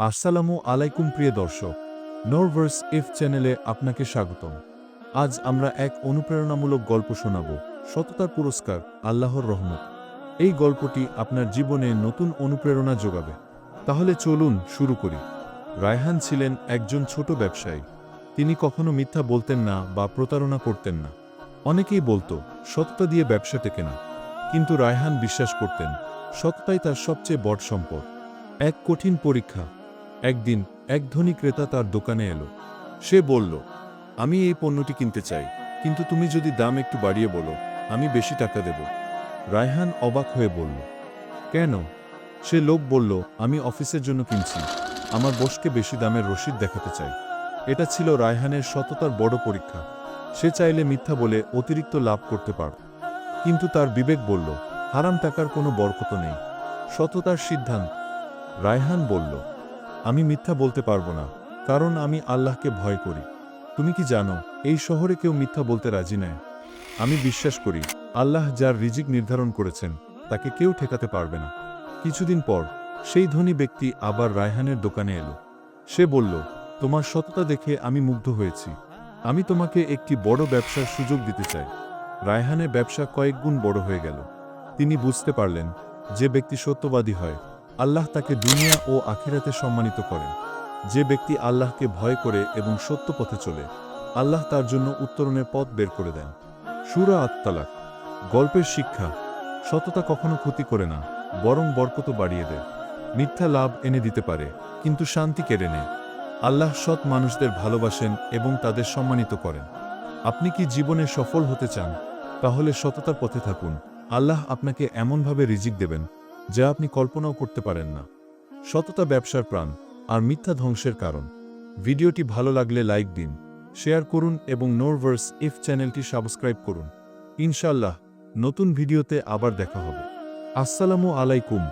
আসসালামু আলাইকুম প্রিয় দর্শক নোরভার্স ইফ চ্যানেলে আপনাকে স্বাগতম। আজ আমরা এক অনুপ্রেরণামূলক গল্প শোনাব, সততার পুরস্কার, আল্লাহর রহমত। এই গল্পটি আপনার জীবনে নতুন অনুপ্রেরণা যোগাবে। তাহলে চলুন শুরু করি। রায়হান ছিলেন একজন ছোট ব্যবসায়ী। তিনি কখনো মিথ্যা বলতেন না বা প্রতারণা করতেন না। অনেকেই বলতো, সততা দিয়ে ব্যবসা টেকে না। কিন্তু রায়হান বিশ্বাস করতেন, সততাই তার সবচেয়ে বড় সম্পদ। এক কঠিন পরীক্ষা একদিন এক ধনী ক্রেতা তার দোকানে এলো। সে বলল, আমি এই পণ্যটি কিনতে চাই, কিন্তু তুমি যদি দাম একটু বাড়িয়ে বলো, আমি বেশি টাকা দেব। রায়হান অবাক হয়ে বলল, কেন? সে লোক বলল, আমি অফিসের জন্য কিনছি। আমার বসকে বেশি দামের রসিদ দেখাতে চাই। এটা ছিল রায়হানের সততার বড় পরীক্ষা। সে চাইলে মিথ্যা বলে অতিরিক্ত লাভ করতে পারত। কিন্তু তার বিবেক বলল, হারাম টাকার কোনো বরকত নেই। সততার সিদ্ধান্ত। রায়হান বলল আমি মিথ্যা বলতে পারব না, কারণ আমি আল্লাহকে ভয় করি। তুমি কি জানো, এই শহরে কেউ মিথ্যা বলতে রাজি নয়? আমি বিশ্বাস করি, আল্লাহ যার রিজিক নির্ধারণ করেছেন, তাকে কেউ ঠেকাতে পারবে না। কিছুদিন পর, সেই ধনী ব্যক্তি আবার রায়হানের দোকানে এলো। সে বলল, তোমার সততা দেখে আমি মুগ্ধ হয়েছি। আমি তোমাকে একটি বড় ব্যবসার সুযোগ দিতে চাই। রায়হানের ব্যবসা কয়েক গুণ বড় হয়ে গেল। তিনি বুঝতে পারলেন, যে ব্যক্তি সত্যবাদী হয় আল্লাহ তাকে দুনিয়া ও আখিরাতে সম্মানিত করেন। যে ব্যক্তি আল্লাহকে ভয় করে এবং সত্য পথে চলে, আল্লাহ তার জন্য উত্তরণের পথ বের করে দেন। সুরা আত্মালাক গল্পের শিক্ষা, সততা কখনো ক্ষতি করে না, বরং বরকত বাড়িয়ে দেয়। মিথ্যা লাভ এনে দিতে পারে, কিন্তু শান্তি কেড়ে নেয়। আল্লাহ সৎ মানুষদের ভালোবাসেন এবং তাদের সম্মানিত করেন। আপনি কি জীবনে সফল হতে চান? তাহলে সততার পথে থাকুন। আল্লাহ আপনাকে এমনভাবে রিজিক দেবেন যা আপনি কল্পনাও করতে পারেন না। সততা ব্যবসার প্রাণ আর মিথ্যা ধ্বংসের কারণ। ভিডিওটি ভালো লাগলে লাইক দিন, শেয়ার করুন এবং নোরভার্স ইফ চ্যানেলটি সাবস্ক্রাইব করুন। ইনশাল্লাহ নতুন ভিডিওতে আবার দেখা হবে। আসসালামু আলাইকুম।